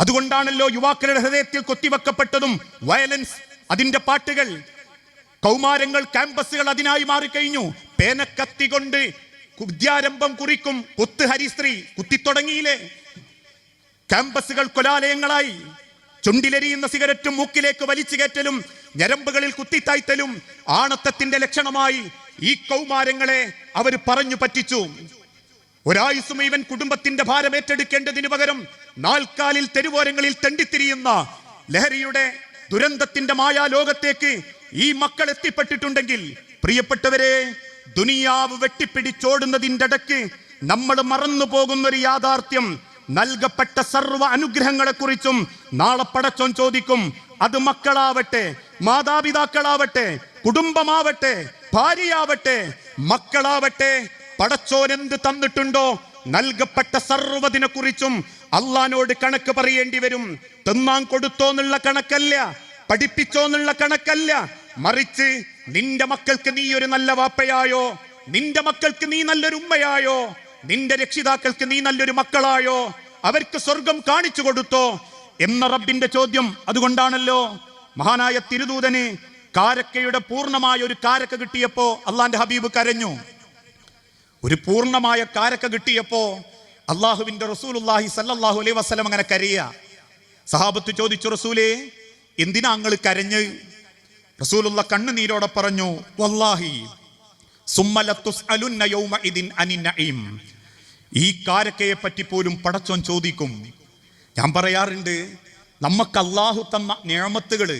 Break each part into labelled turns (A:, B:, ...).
A: അതുകൊണ്ടാണല്ലോ യുവാക്കളുടെ ഹൃദയത്തിൽ കൊത്തിവെക്കപ്പെട്ടതും വയലൻസ് അതിന്റെ പാട്ടുകൾ. കൗമാരങ്ങൾ ക്യാമ്പസുകൾ അതിനായി മാറിക്കഴിഞ്ഞു. പേനക്കത്തി കൊണ്ട് വിദ്യാരംഭം കുറിക്കും കുത്ത് ഹരിശ്രീ. കുത്തിത്തുടങ്ങിയില്ലേ? ക്യാമ്പസുകൾ കൊലാലയങ്ങളായി. ചുണ്ടിലെരിയുന്ന സിഗരറ്റും മൂക്കിലേക്ക് വലിച്ചു കയറ്റലും ഞരമ്പുകളിൽ കുത്തിത്തായ്ത്തലും ആണത്തത്തിന്റെ ലക്ഷണമായി ഈ കൗമാരങ്ങളെ അവർ പറഞ്ഞു പറ്റിച്ചു. ഒരായുസ് മുഴുവൻ കുടുംബത്തിന്റെ ഭാരം ഏറ്റെടുക്കേണ്ടതിന് പകരം നാൽക്കാലിൽ തെരുവോരങ്ങളിൽ തെണ്ടിത്തിരിയുന്ന ലഹരിയുടെ ദുരന്തത്തിന്റെ മായാ ലോകത്തേക്ക് ഈ മക്കൾ എത്തിപ്പെട്ടിട്ടുണ്ടെങ്കിൽ പ്രിയപ്പെട്ടവരെ ദുനിയാവ് വെട്ടിപ്പിടിച്ചോടുന്നതിന്റെ ഇടയ്ക്ക് നമ്മൾ മറന്നു പോകുന്ന ഒരു യാഥാർത്ഥ്യം നൽകപ്പെട്ട സർവ അനുഗ്രഹങ്ങളെക്കുറിച്ചും നാളെ പടച്ചോൻ ചോദിക്കും. അത് മക്കളാവട്ടെ മാതാപിതാക്കളാവട്ടെ കുടുംബമാവട്ടെ ഭാര്യയാവട്ടെ മക്കളാവട്ടെ പടച്ചോൻ എന്ത് തന്നിട്ടുണ്ടോ? നൽകപ്പെട്ട സർവതിനെ കുറിച്ചും അള്ളഹാനോട് കണക്ക് പറയേണ്ടി വരും. തിന്നാൻ കൊടുത്തോ എന്നുള്ള കണക്കല്ല പഠിപ്പിച്ചോ എന്നുള്ള കണക്കല്ല. മറിച്ച് നിന്റെ മക്കൾക്ക് നീ ഒരു നല്ല വാപ്പയായോ? നിന്റെ മക്കൾക്ക് നീ നല്ലൊരു ഉമ്മയായോ? നിന്റെ രക്ഷിതാക്കൾക്ക് നീ നല്ലൊരു മക്കളായോ? അവർക്ക് സ്വർഗം കാണിച്ചു കൊടുത്തോ? എന്ന റബ്ബിന്റെ ചോദ്യം അതുകൊണ്ടാണല്ലോ മഹാനായ തിരുദൂതന് കാരക്കയുടെ പൂർണമായ ഒരു കാരക്ക കിട്ടിയപ്പോ അള്ളാന്റെ ഹബീബ് കരഞ്ഞു. ഒരു പൂർണമായ കാരക്ക കിട്ടിയപ്പോ അള്ളാഹുവിന്റെ റസൂലുല്ലാഹി സല്ലാഹു അലൈ വസല്ലം അങ്ങനെ കരയ. സഹാബത്ത് ചോദിച്ചു റസൂലേ എന്തിനാ അങ്ങൾ കരഞ്ഞ്? റസൂലുള്ള കണ്ണുനീരോടെ പറഞ്ഞു വല്ലാഹി ഈ കാരക്കയെ പറ്റി പോലും പടച്ചോൻ ചോദിക്കും. ഞാൻ പറയാറുണ്ട് നമുക്ക് അള്ളാഹു തന്ന നിയമത്തുകൾ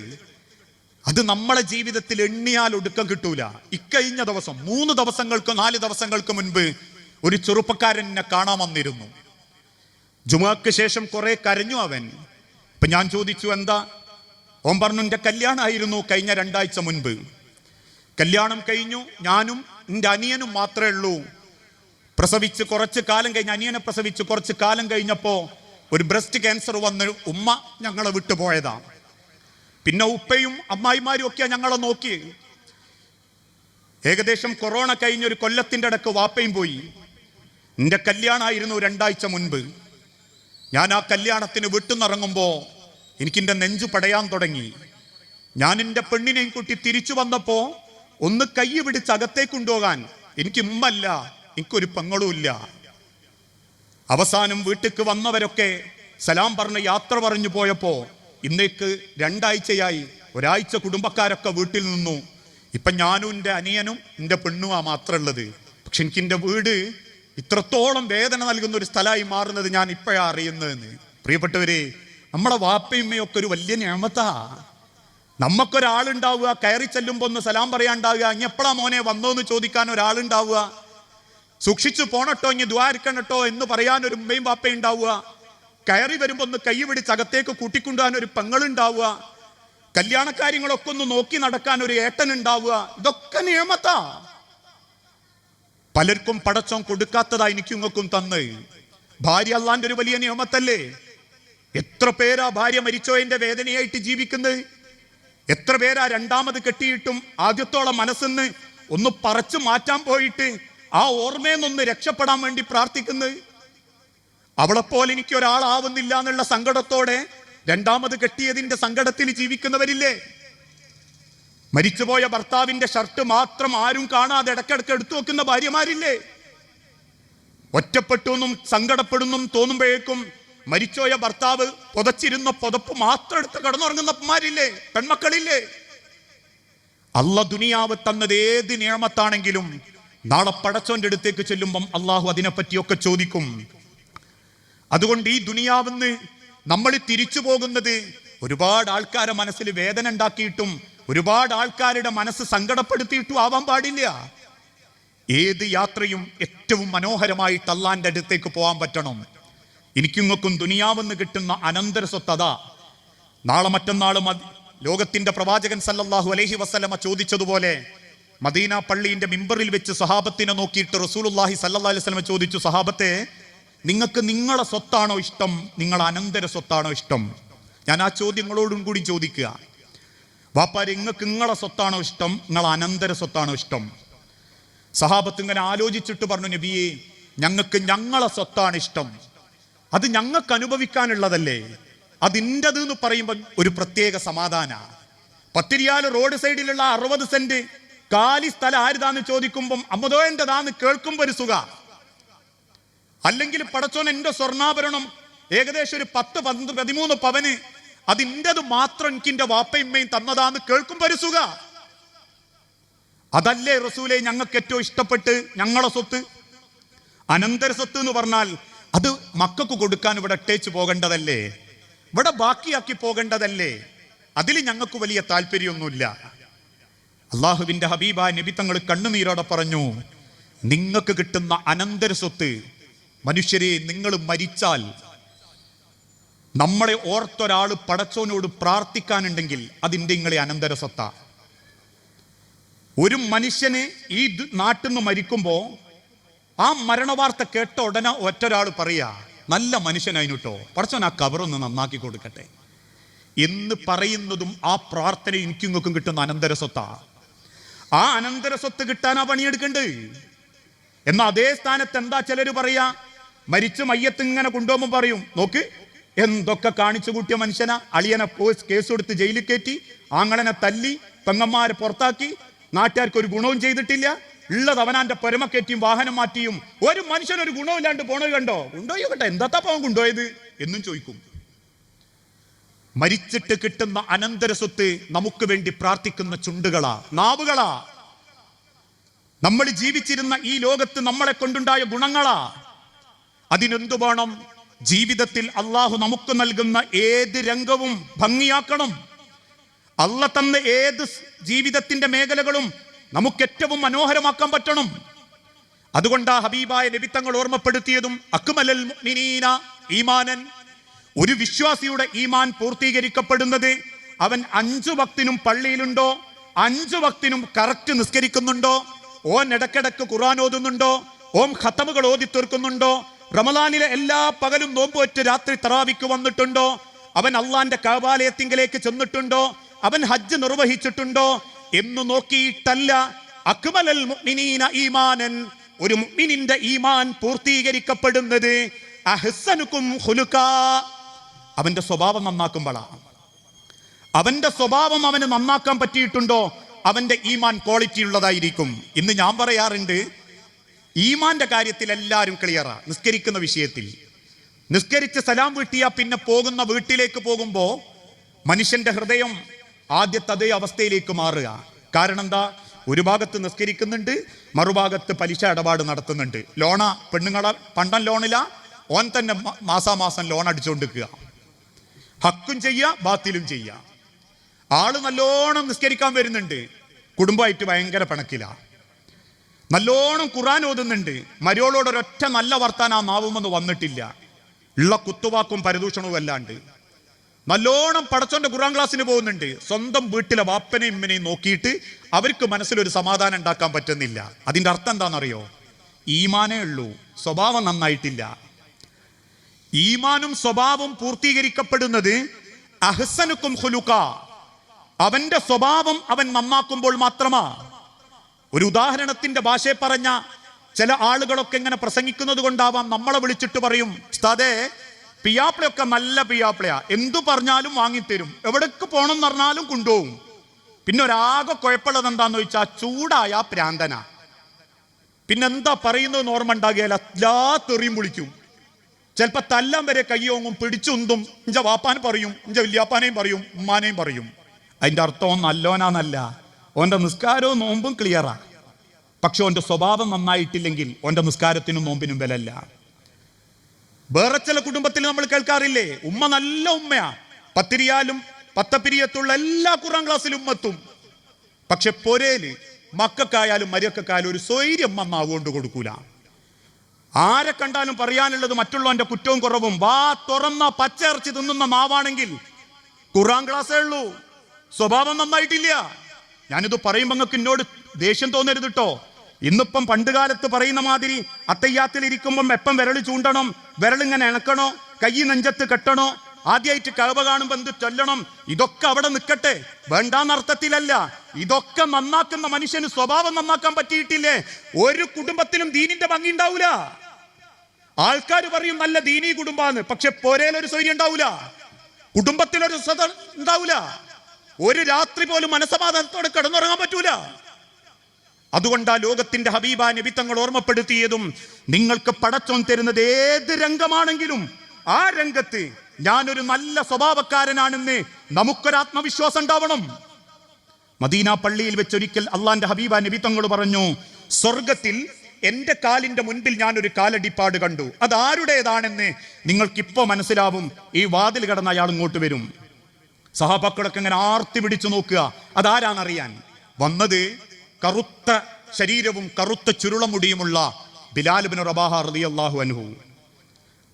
A: അത് നമ്മളെ ജീവിതത്തിൽ എണ്ണിയാൽ ഒടുക്കം കിട്ടൂല. ഇക്കഴിഞ്ഞ ദിവസം മൂന്ന് ദിവസങ്ങൾക്ക് നാല് ദിവസങ്ങൾക്ക് മുൻപ് ഒരു ചെറുപ്പക്കാരൻ എന്നെ കാണാൻ വന്നിരുന്നു. ജുമാക്ക് ശേഷം കുറെ കരഞ്ഞു അവൻ. ഇപ്പൊ ഞാൻ ചോദിച്ചു എന്താ? ഓം പറഞ്ഞു കല്യാണമായിരുന്നു കഴിഞ്ഞ രണ്ടാഴ്ച മുൻപ്. കല്യാണം കഴിഞ്ഞു ഞാനും എന്റെ അനിയനും മാത്രമേ ഉള്ളൂ. പ്രസവിച്ച് കുറച്ച് കാലം കഴിഞ്ഞ് അനിയനെ പ്രസവിച്ച് കുറച്ച് കാലം കഴിഞ്ഞപ്പോ ഒരു ബ്രസ്റ്റ് ക്യാൻസർ വന്ന് ഉമ്മ ഞങ്ങളെ വിട്ടുപോയതാ. പിന്നെ ഉപ്പയും അമ്മായിമാരും ഒക്കെ ഞങ്ങളെ നോക്കി. ഏകദേശം കൊറോണ കഴിഞ്ഞൊരു കൊല്ലത്തിന്റെ ഇടയ്ക്ക് വാപ്പയും പോയി. എന്റെ കല്യാണമായിരുന്നു രണ്ടാഴ്ച മുൻപ്. ഞാൻ ആ കല്യാണത്തിന് വിട്ടുനിറങ്ങുമ്പോൾ എനിക്കിന്റെ നെഞ്ചു പടയാൻ തുടങ്ങി. ഞാൻ എന്റെ പെണ്ണിനെയും കൂട്ടി തിരിച്ചു വന്നപ്പോൾ ഒന്ന് കൈ പിടിച്ച് അകത്തേക്ക് കൊണ്ടുപോകാൻ എനിക്ക് ഉമ്മല്ല എനിക്കൊരു പെങ്ങളുമില്ല അവസാനം വീട്ടിക്ക് വന്നവരൊക്കെ സലാം പറഞ്ഞ് യാത്ര പറഞ്ഞു പോയപ്പോ ഇന്നേക്ക് രണ്ടാഴ്ചയായി ഒരാഴ്ച കുടുംബക്കാരൊക്കെ വീട്ടിൽ നിന്നു. ഇപ്പം ഞാനും എന്റെ അനിയനും എന്റെ പെണ്ണുമാ മാത്രം ഉള്ളത് പക്ഷെ എനിക്ക് എന്റെ വീട് ഇത്രത്തോളം വേദന നൽകുന്ന ഒരു സ്ഥലമായി മാറുന്നത് ഞാൻ ഇപ്പോഴാ അറിയുന്നതെന്ന്. പ്രിയപ്പെട്ടവരെ നമ്മളെ വാപ്പയുമ്മയും ഒക്കെ ഒരു വലിയ ഞാമത്താ. നമുക്കൊരാളുണ്ടാവുക കയറി ചെല്ലുമ്പോൾ ഒന്ന് സലാം പറയാണ്ടാവുക ഇനി എപ്പോഴാ മോനെ വന്നോ എന്ന് ചോദിക്കാൻ ഒരാളുണ്ടാവുക? സൂക്ഷിച്ചു പോണട്ടോ ഇനി ദ്വാരിക്കണട്ടോ എന്ന് പറയാൻ ഒരു ഉമ്മയും വാപ്പയും ഉണ്ടാവുക. കയറി വരുമ്പോൾ ഒന്ന് കൈ പിടിച്ച് അകത്തേക്ക് കൂട്ടിക്കൊണ്ടുപോകാൻ ഒരു പെങ്ങളുണ്ടാവുക. കല്യാണ കാര്യങ്ങളൊക്കെ ഒന്ന് നോക്കി നടക്കാൻ ഒരു ഏട്ടൻ ഉണ്ടാവുക ഇതൊക്കെ നിയമത്താ. പലർക്കും പടച്ചോൻ കൊടുക്കാത്തതാ എനിക്കും തന്ന്. ഭാര്യ അള്ളാന്റെ ഒരു വലിയ നിയമത്തല്ലേ? എത്ര പേരാ ഭാര്യ മരിച്ചോയന്റെ വേദനയായിട്ട് ജീവിക്കുന്നത് എത്ര പേരാ രണ്ടാമത് കെട്ടിയിട്ടും ആദ്യത്തോളം മനസ്സിന്ന് ഒന്ന് പറച്ചു മാറ്റാൻ പോയിട്ട് ആ ഓർമ്മയെന്നൊന്ന് രക്ഷപ്പെടാൻ വേണ്ടി പ്രാർത്ഥിക്കുന്നത് അവളെപ്പോലെ എനിക്ക് ഒരാളാവുന്നില്ല എന്നുള്ള സങ്കടത്തോടെ രണ്ടാമത് കെട്ടിയതിന്റെ സങ്കടത്തിൽ ജീവിക്കുന്നവരില്ലേ? മരിച്ചുപോയ ഭർത്താവിന്റെ ഷർട്ട് മാത്രം ആരും കാണാതെ ഇടക്കിടക്ക് എടുത്തു വെക്കുന്ന ഭാര്യമാരില്ലേ? ഒറ്റപ്പെട്ടു സങ്കടപ്പെടുന്നും തോന്നുമ്പോഴേക്കും മരിച്ചോയ ഭർത്താവ് പുതച്ചിരുന്ന പുതപ്പ് മാത്രം എടുത്ത് കടന്നുറങ്ങുന്നമാരില്ലേ പെൺമക്കളില്ലേ? അല്ല ദുനിയാവ് തന്നത് ഏത് നിയമത്താണെങ്കിലും നാളെ പടച്ചോന്റെ അടുത്തേക്ക് ചെല്ലുമ്പം അള്ളാഹു അതിനെപ്പറ്റിയൊക്കെ ചോദിക്കും. അതുകൊണ്ട് ഈ ദുനിയാവെന്ന് നമ്മൾ തിരിച്ചു പോകുന്നത് ഒരുപാട് ആൾക്കാരെ മനസ്സിൽ വേദന ഉണ്ടാക്കിയിട്ടും ഒരുപാട് ആൾക്കാരുടെ മനസ്സ് സങ്കടപ്പെടുത്തിയിട്ടും ആവാൻ പാടില്ല. ഏത് യാത്രയും ഏറ്റവും മനോഹരമായിട്ട് അള്ളാന്റെ അടുത്തേക്ക് പോകാൻ പറ്റണം. എനിക്കിങ്ങൾക്കും ദുനിയാവെന്ന് കിട്ടുന്ന അനന്തര സ്വത്തത നാളെ മറ്റന്നാളും ലോകത്തിന്റെ പ്രവാചകൻ സല്ലല്ലാഹു അലൈഹി വസ്ലമ ചോദിച്ചതുപോലെ മദീന പള്ളിന്റെ മിമ്പറിൽ വെച്ച് സഹാബത്തിനെ നോക്കിയിട്ട് റസൂലുള്ളാഹി സല്ലല്ലാഹി അലൈഹി വസല്ലമ ചോദിച്ചു സഹാബത്തെ നിങ്ങൾക്ക് നിങ്ങളെ സ്വത്താണോ ഇഷ്ടം? നിങ്ങൾ അനന്തര സ്വത്താണോ ഇഷ്ടം? ഞാൻ ആ ചോദ്യങ്ങളോടും കൂടി ചോദിക്കുക. വാപ്പാര് നിങ്ങൾക്ക് നിങ്ങളെ സ്വത്താണോ ഇഷ്ടം? നിങ്ങൾ അനന്തര സ്വത്താണോ ഇഷ്ടം? സഹാബത്ത് ഇങ്ങനെ ആലോചിച്ചിട്ട് പറഞ്ഞു നബിയെ ഞങ്ങൾക്ക് ഞങ്ങളെ സ്വത്താണ് ഇഷ്ടം. അത് ഞങ്ങൾക്ക് അനുഭവിക്കാനുള്ളതല്ലേ? അതിന്റെത് എന്ന് പറയുമ്പോൾ ഒരു പ്രത്യേക സമാധാന. പത്തിരിയാൽ റോഡ് സൈഡിലുള്ള അറുപത് സെന്റ് കാലി സ്ഥലം ആരുതാന്ന് ചോദിക്കുമ്പം അമ്മതോന്റെതാന്ന് കേൾക്കുമ്പോൾ ഒരു സുഖ. അല്ലെങ്കിൽ പടച്ചോൻ എന്റെ സ്വർണാഭരണം ഏകദേശം ഒരു പത്ത് പന്ത് പതിമൂന്ന് പവന് അതിന്റെത് മാത്രം എനിക്ക് എന്റെ വാപ്പയമ്മയും തന്നതാന്ന് കേൾക്കും ഒരു അതല്ലേ റസൂലെ ഞങ്ങൾക്ക് ഏറ്റവും ഇഷ്ടപ്പെട്ട് ഞങ്ങളെ സ്വത്ത്? അനന്തര സ്വത്ത് എന്ന് പറഞ്ഞാൽ അത് മക്കൾക്ക് കൊടുക്കാൻ ഇവിടെ ഇട്ടേച്ച് പോകേണ്ടതല്ലേ? ഇവിടെ ബാക്കിയാക്കി പോകേണ്ടതല്ലേ? അതിൽ ഞങ്ങൾക്ക് വലിയ താല്പര്യമൊന്നുമില്ല. അള്ളാഹുവിന്റെ ഹബീബ നബി തങ്ങൾ കണ്ണുനീരോടെ പറഞ്ഞു നിങ്ങൾക്ക് കിട്ടുന്ന അനന്തര സ്വത്ത് മനുഷ്യരെ നിങ്ങൾ മരിച്ചാൽ നമ്മളെ ഓർത്തൊരാൾ പടച്ചോനോട് പ്രാർത്ഥിക്കാനുണ്ടെങ്കിൽ അതിന്റെ നിങ്ങളെ അനന്തര സ്വത്താ ഒരു മനുഷ്യന് ഈ നാട്ടിൽ നിന്ന് മരിക്കുമ്പോ ആ മരണവാർത്ത കേട്ട ഉടനെ ഒറ്റൊരാൾ പറയാ നല്ല മനുഷ്യനായിട്ടോ പടച്ചോൻ ആ കബറൊന്ന് നന്നാക്കി കൊടുക്കട്ടെ. എന്ന് പറയുന്നതും ആ പ്രാർത്ഥന എനിക്കും ഇങ്ങൾക്കും കിട്ടുന്ന അനന്തര സ്വത്താ ആ അനന്തര സ്വത്ത് കിട്ടാനാ പണിയെടുക്കണ്ട്. എന്നാ അതേ സ്ഥാനത്ത് എന്താ ചിലര് പറയാ മരിച്ച മയ്യത്ത് ഇങ്ങനെ കൊണ്ടുപോകുമ്പോൾ പറയും നോക്ക് എന്തൊക്കെ കാണിച്ചു കൂട്ടിയ മനുഷ്യനാ. അളിയനെ പോസ് കേസ് കൊടുത്ത് ജയിലിൽ കയറ്റി ആങ്ങളനെ തല്ലി പെങ്ങന്മാരെ പുറത്താക്കി നാട്ടുകാർക്ക് ഒരു ഗുണവും ചെയ്തിട്ടില്ല. ഉള്ളത് അവനാന്റെ പെരുമക്കയറ്റിയും വാഹനം മാറ്റിയും ഒരു മനുഷ്യൻ ഒരു ഗുണമില്ലാണ്ട് പോണത് കണ്ടോ? കൊണ്ടുപോയി കേട്ടോ എന്താ അവൻ കൊണ്ടുപോയത്? എന്നും ചോദിക്കും. മരിച്ചിട്ട് കിട്ടുന്ന അനന്തര സ്വത്ത് നമുക്ക് വേണ്ടി പ്രാർത്ഥിക്കുന്ന ചുണ്ടുകളാ നാവുകളാ. നമ്മൾ ജീവിച്ചിരുന്ന ഈ ലോകത്ത് നമ്മളെ കൊണ്ടുണ്ടായ ഗുണങ്ങളാ. അതിനെന്തു വേണം? ജീവിതത്തിൽ അള്ളാഹു നമുക്ക് നൽകുന്ന ഏത് രംഗവും ഭംഗിയാക്കണം. അള്ള തന്ന ഏത് ജീവിതത്തിന്റെ മേഖലകളും നമുക്ക് ഏറ്റവും മനോഹരമാക്കാൻ പറ്റണം. അതുകൊണ്ട് ആ ഹബീബായ നബിത്തങ്ങൾ ഓർമ്മപ്പെടുത്തിയതും അക്മലൽ ഈമാനൻ. ഒരു വിശ്വാസിയുടെ ഈമാൻ പൂർത്തീകരിക്കപ്പെടുന്നത് അവൻ അഞ്ചു വക്തിനും പള്ളിയിലുണ്ടോ? അഞ്ചു വക്തിനും കറക്റ്റ് നിസ്കരിക്കുന്നുണ്ടോ? ഓൻ ഇടക്കിടക്ക് ഖുർആൻ ഓതുന്നുണ്ടോ? ഓം ഖത്തമുകൾ ഓതി തീർക്കുന്നുണ്ടോ റമദാനിലെ എല്ലാ പകലും നോമ്പുവറ്റ് രാത്രി തറാവിക്ക് വന്നിട്ടുണ്ടോ? അവൻ അള്ളാന്റെ കവാലയത്തിങ്കിലേക്ക് ചെന്നിട്ടുണ്ടോ? അവൻ ഹജ്ജ് നിർവഹിച്ചിട്ടുണ്ടോ? എന്ന് നോക്കിയിട്ടല്ല. അക്മലൽ മുഅ്മിനീന ഈമാനൻ. ഒരു മുഅ്മിനിന്റെ ഈമാൻ പൂർത്തീകരിക്കപ്പെടുന്നത് അവന്റെ സ്വഭാവം നന്നാക്കുമ്പോഴാണ് അവന്റെ സ്വഭാവം അവന് നന്നാക്കാൻ പറ്റിയിട്ടുണ്ടോ? അവന്റെ ഈമാൻ ക്വാളിറ്റി ഉള്ളതായിരിക്കും ഇന്ന് ഞാൻ പറയാറുണ്ട് ഈമാന്റെ കാര്യത്തിൽ എല്ലാവരും ക്ലിയറാ നിസ്കരിക്കുന്ന വിഷയത്തിൽ. നിസ്കരിച്ച് സലാം വീട്ടിയാ പിന്നെ പോകുന്ന വീട്ടിലേക്ക് പോകുമ്പോൾ മനുഷ്യന്റെ ഹൃദയം ആദ്യത്തെ അതേ അവസ്ഥയിലേക്ക് മാറുക. കാരണം എന്താ? ഒരു ഭാഗത്ത് നിസ്കരിക്കുന്നുണ്ട് മറുഭാഗത്ത് പലിശ ഇടപാട് നടത്തുന്നുണ്ട്. ലോണ പെണ്ണുങ്ങളെ പണ്ടൻ ലോണില ഓൻ തന്നെ മാസാമാസം ലോൺ അടിച്ചുകൊണ്ടിരിക്കുക ഹക്കും ചെയ്യുക ബാത്തിലും ചെയ്യുക ആൾ നല്ലോണം നിസ്കരിക്കാൻ വരുന്നുണ്ട്. കുടുംബമായിട്ട് ഭയങ്കര പിണക്കില. നല്ലോണം ഖുറാൻ ഓതുന്നുണ്ട്. മരിയോളോട് ഒരൊറ്റ നല്ല വർത്താൻ ആ നാവുമെന്ന് വന്നിട്ടില്ല. ഉള്ള കുത്തുവാക്കും പരദൂഷണവും അല്ലാണ്ട് നല്ലോണം പടച്ചോന്റെ ഖുറാൻ ക്ലാസ്സിന് പോകുന്നുണ്ട്. സ്വന്തം വീട്ടിലെ വാപ്പനെയും ഇമ്മനെയും നോക്കിയിട്ട് അവർക്ക് മനസ്സിലൊരു സമാധാനം ഉണ്ടാക്കാൻ പറ്റുന്നില്ല. അതിന്റെ അർത്ഥം എന്താണെന്നറിയോ? ഈമാനേ ഉള്ളൂ. സ്വഭാവം നന്നായിട്ടില്ല. ഈമാനും സ്വഭാവവും പൂർത്തീകരിക്കപ്പെടുന്നത് അഹ്സനുക്കും ഹുലുക്ക അവന്റെ സ്വഭാവം അവൻ നന്നാക്കുമ്പോൾ മാത്രമാ. ഒരു ഉദാഹരണത്തിന്റെ ഭാഷയെ പറഞ്ഞ ചില ആളുകളൊക്കെ ഇങ്ങനെ പ്രസംഗിക്കുന്നത് കൊണ്ടാവാം നമ്മളെ വിളിച്ചിട്ട് പറയും ഉസ്താദേ പിയാപ്പിളയൊക്കെ നല്ല പിയാപ്പിളയാ എന്തു പറഞ്ഞാലും വാങ്ങിത്തരും. എവിടേക്ക് പോകണം എന്ന് പറഞ്ഞാലും കൊണ്ടുപോകും. പിന്നെ ഒരാകെ കുഴപ്പമുള്ളത് എന്താന്ന് ചോദിച്ചാൽ ചൂടായ പ്രാന്തന. പിന്നെന്താ പറയുന്നത് ഓർമ്മ ഉണ്ടാകിയാൽ എല്ലാ തെറിയും വിളിക്കും. ചിലപ്പോ തല്ലാൻ വരെ കയ്യോങ്ങും പിടിച്ചുന്തും ഇഞ്ച വാപ്പാൻ പറയും ഇഞ്ച വല്യാപ്പാനെയും പറയും ഉമ്മാനേയും പറയും. അതിന്റെ അർത്ഥം നല്ലോനാന്നല്ല. ഓന്റെ നിസ്കാരവും നോമ്പും ക്ലിയറാണ് പക്ഷെ ഓന്റെ സ്വഭാവം നന്നായിട്ടില്ലെങ്കിൽ ഓന്റെ നിസ്കാരത്തിനും നോമ്പിനും വിലല്ല. വേറെ ചില കുടുംബത്തിൽ നമ്മൾ കേൾക്കാറില്ലേ? ഉമ്മ നല്ല ഉമ്മയാ. പത്തിരിയാലും പത്തപ്പിരിയത്തുള്ള എല്ലാ കുറാം ക്ലാസ്സിലും ഉമ്മത്തും പക്ഷെ പൊരേൽ മക്കൾക്കായാലും മരിയക്കായാലും ഒരു സ്വൈര്യം വന്നാവുകൊണ്ട് കൊടുക്കൂല. ആരെ കണ്ടാലും പറയാനുള്ളത് മറ്റുള്ളവന്റെ കുറ്റവും കുറവും. വാ തുറന്ന പച്ചയിറച്ചി തിന്നുന്ന മാവാണെങ്കിൽ ഖുറാൻ ക്ലാസ്സേ ഉള്ളൂ. സ്വഭാവം നന്നായിട്ടില്ല. ഞാനിത് പറയുമ്പോൾ നിങ്ങൾക്ക് എന്നോട് ദേഷ്യം തോന്നരുത് കേട്ടോ ഇന്നിപ്പം പണ്ട് കാലത്ത് പറയുന്ന മാതിരി അത്തയ്യാത്തിൽ ഇരിക്കുമ്പം എപ്പം വിരൽ ചൂണ്ടണം വിരലിങ്ങനെ ഇണക്കണോ കൈ നെഞ്ചത്ത് കെട്ടണോ ആദ്യമായിട്ട് കഴവ കാണുമ്പോൾ എന്ത് ചൊല്ലണം ഇതൊക്കെ അവിടെ നിൽക്കട്ടെ വേണ്ടാന്നർത്ഥത്തിലല്ല ഇതൊക്കെ നന്നാക്കുന്ന മനുഷ്യന് സ്വഭാവം നന്നാക്കാൻ പറ്റിയിട്ടില്ലേ? ഒരു കുടുംബത്തിലും ദീനിന്റെ ഭംഗി ഉണ്ടാവൂല. ആൾക്കാർ പറയും നല്ല ദീനീ കുടുംബാന്ന് പക്ഷെ പോരേലൊരു സൗര്യം ഉണ്ടാവൂല. കുടുംബത്തിലൊരു സ്വത ഉണ്ടാവില്ല ഒരു രാത്രി പോലും മനസമാധാനത്തോടെ കിടന്നുറങ്ങാൻ പറ്റൂല. അതുകൊണ്ട് ആ ലോകത്തിന്റെ ഹബീബ നിബിത്തങ്ങൾ തങ്ങൾ ഓർമ്മപ്പെടുത്തിയതും നിങ്ങൾക്ക് പടച്ചോൻ തരുന്നത് ഏത് രംഗമാണെങ്കിലും ആ രംഗത്ത് ഞാനൊരു നല്ല സ്വഭാവക്കാരനാണെന്ന് നമുക്കൊരാത്മവിശ്വാസം ഉണ്ടാവണം. മദീന പള്ളിയിൽ വെച്ചൊരിക്കൽ അള്ളാന്റെ ഹബീബ നിബിത്തങ്ങൾ തങ്ങൾ പറഞ്ഞു സ്വർഗത്തിൽ എന്റെ കാലിന്റെ മുൻപിൽ ഞാൻ ഒരു കാലടിപ്പാട് കണ്ടു. അതാരുടേതാണെന്ന് നിങ്ങൾക്കിപ്പോ മനസ്സിലാവും. ഈ വാതിൽ കടന്ന് അയാൾ ഇങ്ങോട്ട് വരും. സഹാബാക്കളൊക്കെ ഇങ്ങനെ ആർത്തി പിടിച്ചു നോക്കുക. അതാരാണറിയാൻ? വന്നത് കറുത്ത ശരീരവും കറുത്ത ചുരുളമുടിയുമുള്ള ബിലാലുബിൻ റബാഹ റതി അള്ളാഹു അനുഹു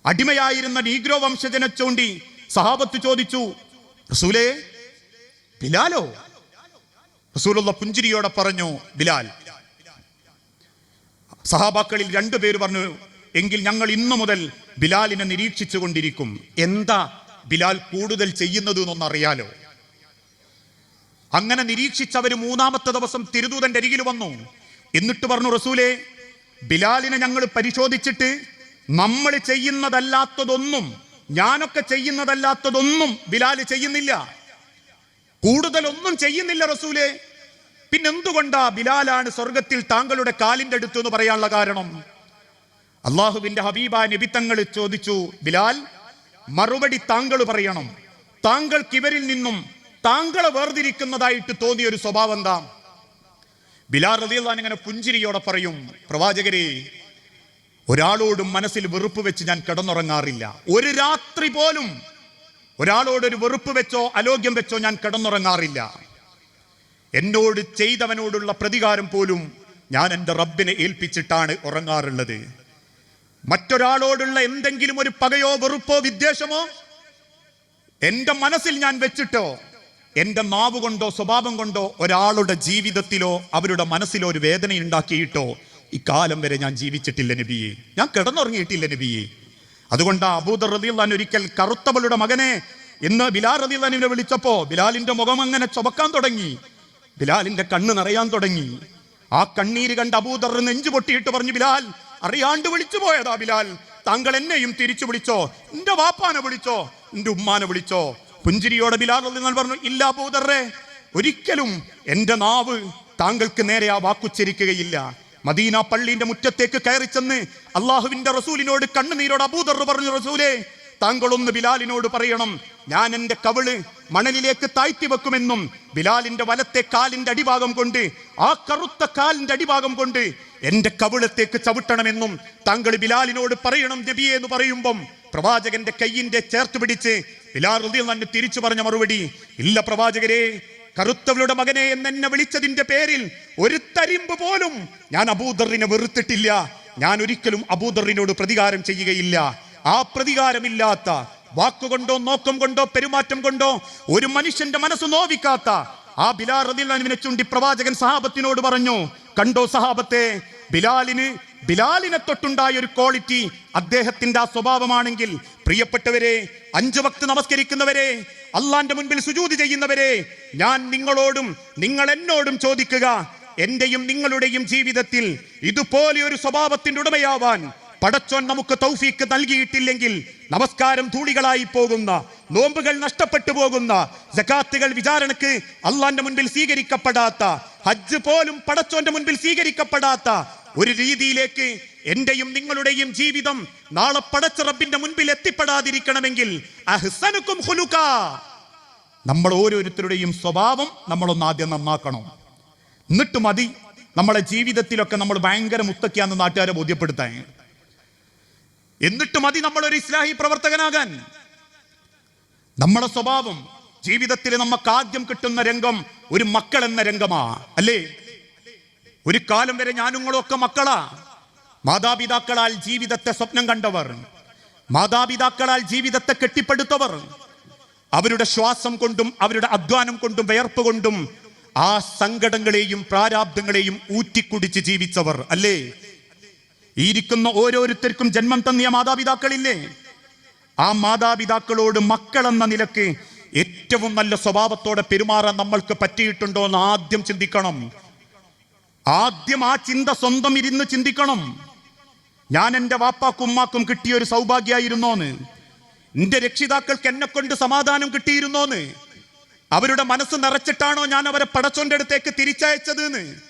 A: അടിമയായിരുന്ന നീഗ്രോ വംശജനെ ചൂണ്ടി സഹാബത്ത് ചോദിച്ചു റസൂലേ ബിലാലോ? റസൂലുള്ള പുഞ്ചിരിയോടെ പറഞ്ഞു ബിലാൽ. സഹാബാക്കളിൽ രണ്ടുപേര് പറഞ്ഞു എങ്കിൽ ഞങ്ങൾ ഇന്നു മുതൽ ബിലാലിനെ നിരീക്ഷിച്ചു കൊണ്ടിരിക്കും. എന്താ ബിലാൽ കൂടുതൽ ചെയ്യുന്നത് എന്നൊന്നറിയാലോ? അങ്ങനെ നിരീക്ഷിച്ചവര് മൂന്നാമത്തെ ദിവസം തിരുദൂതന്റെ അരികിൽ വന്നു. എന്നിട്ട് പറഞ്ഞു റസൂലെ ബിലാലിനെ ഞങ്ങൾ പരിശോധിച്ചിട്ട് നമ്മൾ ചെയ്യുന്നതല്ലാത്തതൊന്നും ഞാനൊക്കെ ചെയ്യുന്നതല്ലാത്തതൊന്നും ബിലാൽ ചെയ്യുന്നില്ല. കൂടുതലൊന്നും ചെയ്യുന്നില്ല റസൂലെ. പിന്നെന്തുകൊണ്ടാ ബിലാലാണ് സ്വർഗത്തിൽ താങ്കളുടെ കാലിന്റെ അടുത്തു എന്ന് പറയാനുള്ള കാരണം? അള്ളാഹുവിന്റെ ഹബീബ നിബിത്തങ്ങൾ ചോദിച്ചു ബിലാൽ മറുപടി താങ്കൾ പറയണം. താങ്കൾക്ക് ഇവരിൽ നിന്നും താങ്കളെ വേർതിരിക്കുന്നതായിട്ട് തോന്നിയ ഒരു സ്വഭാവം എന്താ ബിലാൽ റതിയുള്ള ഇങ്ങനെ പുഞ്ചിരിയോടെ പറയും പ്രവാചകരെ ഒരാളോടും മനസ്സിൽ വെറുപ്പ് വെച്ച് ഞാൻ കിടന്നുറങ്ങാറില്ല. ഒരു രാത്രി പോലും ഒരാളോടൊരു വെറുപ്പ് വെച്ചോ അലോഗ്യം വെച്ചോ ഞാൻ കിടന്നുറങ്ങാറില്ല. എന്നോട് ചെയ്തവനോടുള്ള പ്രതികാരം പോലും ഞാൻ എന്റെ റബ്ബിനെ ഏൽപ്പിച്ചിട്ടാണ് ഉറങ്ങാറുള്ളത്. മറ്റൊരാളോടുള്ള എന്തെങ്കിലും ഒരു പകയോ വെറുപ്പോ വിദ്വേഷമോ? എന്റെ മനസ്സിൽ ഞാൻ വെച്ചിട്ടോ എന്റെ നാവ് കൊണ്ടോ സ്വഭാവം കൊണ്ടോ ഒരാളുടെ ജീവിതത്തിലോ അവരുടെ മനസ്സിലോ ഒരു വേദന ഉണ്ടാക്കിയിട്ടോ ഇക്കാലം വരെ ഞാൻ ജീവിച്ചിട്ടില്ല നബിയെ. ഞാൻ കിടന്നുറങ്ങിയിട്ടില്ല നബിയെ. അതുകൊണ്ട് അബൂദർ റദിയുള്ളാൻ ഒരിക്കൽ കറുത്തവളുടെ മകനെ എന്ന് ബിലാൽ റദിയുള്ളാനിനെ വിളിച്ചപ്പോ ബിലാലിന്റെ മുഖം അങ്ങനെ ചുമക്കാൻ തുടങ്ങി. ബിലാലിന്റെ കണ്ണ് നിറയാൻ തുടങ്ങി. ആ കണ്ണീര് കണ്ട് അബൂദർ നെഞ്ചു പൊട്ടിയിട്ട് പറഞ്ഞു ബിലാൽ അറിയാണ്ട് വിളിച്ചു പോയതാ ബിലാൽ. താങ്കൾ എന്നെയും തിരിച്ചു വിളിച്ചോ? എന്റെ വാപ്പാനെ വിളിച്ചോ? എന്റെ ഉമ്മാനെ വിളിച്ചോ? പുഞ്ചിരിയോടെ ബിലാൽ നിങ്ങൾ പറഞ്ഞു ഇല്ല പൂതറേ ഒരിക്കലും എന്റെ നാവ് താങ്കൾക്ക് നേരെ ആ വാക്കുച്ചരിക്കുകയില്ല. മദീന പള്ളിന്റെ മുറ്റത്തേക്ക് കയറി ചെന്ന് അള്ളാഹുവിന്റെ റസൂലിനോട് കണ്ണുനീരോട് അബൂദർ പറഞ്ഞു റസൂലേ താങ്കളൊന്ന് ബിലാലിനോട് പറയണം. ഞാൻ എന്റെ കവിൾ മണലിലേക്ക് താഴ്ത്തി വെക്കുമെന്നും ബിലാലിന്റെ വലത്തെ കാലിന്റെ അടിഭാഗം കൊണ്ട് ആ കറുത്ത കാലിന്റെ അടിഭാഗം കൊണ്ട് എന്റെ കവിളത്തേക്ക് ചവിട്ടണമെന്നും താങ്കൾ ബിലാലിനോട് പറയണം നബിയെ എന്ന് പറയുമ്പം പ്രവാചകന്റെ കയ്യിന്റെ ചേർത്ത് പിടിച്ച് ബിലാൽ റളിയല്ലാഹു തന്നെ തിരിച്ചു പറഞ്ഞ മറുപടി ഇല്ല പ്രവാചകരെ കറുത്തവളുടെ മകനെ എന്നെ വിളിച്ചതിന്റെ പേരിൽ ഒരു തരിമ്പ് പോലും ഞാൻ അബൂദറിനെ വെറുത്തിട്ടില്ല. ഞാൻ ഒരിക്കലും അബൂദറിനോട് പ്രതികാരം ചെയ്യുകയില്ല. ആ പ്രതികാരമില്ലാത്ത വാക്കുകൊണ്ടോ നോക്കം കൊണ്ടോ പെരുമാറ്റം കൊണ്ടോ ഒരു മനുഷ്യന്റെ മനസ്സ് നോവിക്കാത്ത ആ ബിലാൽ റദിനെ ചൂണ്ടി പ്രവാചകൻ സഹാബത്തിനോട് പറഞ്ഞു കണ്ടോ സഹാബത്തെ ബിലാലിന് ബിലാലിനെ തൊട്ടുണ്ടായ ഒരു ക്വാളിറ്റി അദ്ദേഹത്തിന്റെ ആ സ്വഭാവമാണെങ്കിൽ പ്രിയപ്പെട്ടവരെ അഞ്ചു വക്ത് നമസ്കരിക്കുന്നവരെ അള്ളാന്റെ മുൻപിൽ സുജൂതി ചെയ്യുന്നവരെ ഞാൻ നിങ്ങളോടും നിങ്ങൾ എന്നോടും ചോദിക്കുക എന്റെയും നിങ്ങളുടെയും ജീവിതത്തിൽ ഇതുപോലെ ഒരു സ്വഭാവത്തിന്റെ ഉടമയാവാൻ പടച്ചോൻ നമുക്ക് തൗഫീക്ക് നൽകിയിട്ടില്ലെങ്കിൽ നമസ്കാരം ധൂളികളായി പോകുന്ന നോമ്പുകൾ നഷ്ടപ്പെട്ടു പോകുന്ന ജക്കാത്തുകൾ വിചാരണക്ക് അള്ളാന്റെ മുൻപിൽ സ്വീകരിക്കപ്പെടാത്ത ഹജ്ജ് പോലും പടച്ചോന്റെ മുൻപിൽ സ്വീകരിക്കപ്പെടാത്ത ഒരു രീതിയിലേക്ക് എന്റെയും നിങ്ങളുടെയും ജീവിതം നാളെ പടച്ച റബ്ബിന്റെ മുൻപിൽ എത്തിപ്പെടാതിരിക്കണമെങ്കിൽ. നമ്മൾ ഓരോരുത്തരുടെയും സ്വഭാവം നമ്മളൊന്ന് ആദ്യം നന്നാക്കണം എന്നിട്ട് മതി നമ്മളെ ജീവിതത്തിലൊക്കെ നമ്മൾ ഭയങ്കര മുത്തക്കിയാന്ന് നാട്ടുകാരെ ബോധ്യപ്പെടുത്താൻ എന്നിട്ട് മതി നമ്മൾ ഒരു ഇസ്ലാഹി പ്രവർത്തകനാകാൻ. നമ്മുടെ സ്വഭാവം ജീവിതത്തിൽ നമുക്ക് ആദ്യം കിട്ടുന്ന രംഗം ഒരു മക്കൾ എന്ന രംഗമാ അല്ലേ? ഒരു കാലം വരെ ഞാനുങ്ങളൊക്കെ മക്കളാ. മാതാപിതാക്കളാൽ ജീവിതത്തെ സ്വപ്നം കണ്ടവർ മാതാപിതാക്കളാൽ ജീവിതത്തെ കെട്ടിപ്പടുത്തവർ അവരുടെ ശ്വാസം കൊണ്ടും അവരുടെ അധ്വാനം കൊണ്ടും വിയർപ്പ് കൊണ്ടും ആ സങ്കടങ്ങളെയും പ്രാരാബ്ദങ്ങളെയും ഊറ്റിക്കുടിച്ച് ജീവിച്ചവർ അല്ലേ? ഇരിക്കുന്ന ഓരോരുത്തർക്കും ജന്മം തന്നിയ മാതാപിതാക്കളില്ലേ? ആ മാതാപിതാക്കളോട് മക്കളെന്ന നിലയ്ക്ക് ഏറ്റവും നല്ല സ്വഭാവത്തോടെ പെരുമാറാൻ നമ്മൾക്ക് പറ്റിയിട്ടുണ്ടോ എന്ന് ആദ്യം ചിന്തിക്കണം. ആദ്യം ആ ചിന്ത സ്വന്തം ഇരുന്ന് ചിന്തിക്കണം. ഞാൻ എന്റെ വാപ്പാക്കും ഉമ്മാക്കും കിട്ടിയ ഒരു സൗഭാഗ്യമായിരുന്നോന്ന് എന്റെ രക്ഷിതാക്കൾക്ക് എന്നെ കൊണ്ട് സമാധാനം കിട്ടിയിരുന്നോന്ന്. അവരുടെ മനസ്സ് നിറച്ചിട്ടാണോ ഞാൻ അവരെ പടച്ചോന്റെ അടുത്തേക്ക് തിരിച്ചയച്ചത് എന്ന്